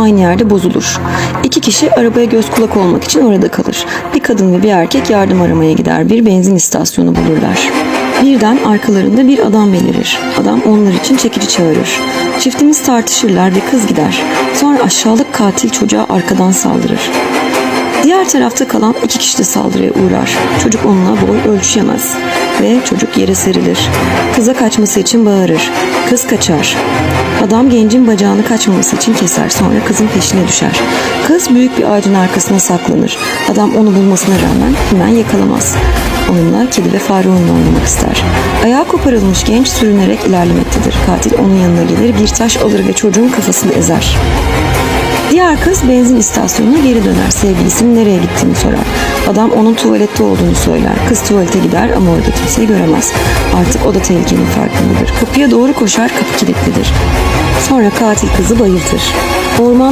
aynı yerde bozulur. İki kişi arabaya göz kulak olmak için orada kalır. Bir kadın ve bir erkek yardım aramaya gider. Bir benzin istasyonu bulurlar. Birden arkalarında bir adam belirir. Adam onlar için çekici çağırır. Çiftimiz tartışırlar ve kız gider. Sonra aşağılık katil çocuğa arkadan saldırır. Diğer tarafta kalan iki kişi de saldırıya uğrar. Çocuk onunla boy ölçüşemez ve çocuk yere serilir. Kıza kaçması için bağırır. Kız kaçar. Adam gencin bacağını kaçmaması için keser sonra kızın peşine düşer. Kız büyük bir ağacın arkasına saklanır. Adam onu bulmasına rağmen hemen yakalamaz. Onunla kedi ve fare oyunu oynamak ister. Ayağı koparılmış genç sürünerek ilerlemektedir. Katil onun yanına gelir bir taş alır ve çocuğun kafasını ezer. Diğer kız benzin istasyonuna geri döner. Sevgilisinin nereye gittiğini sorar. Adam onun tuvalette olduğunu söyler. Kız tuvalete gider ama orada kimseyi göremez. Artık o da tehlikenin farkındadır. Kapıya doğru koşar, kapı kilitlidir. Sonra katil kızı bayıltır. Orman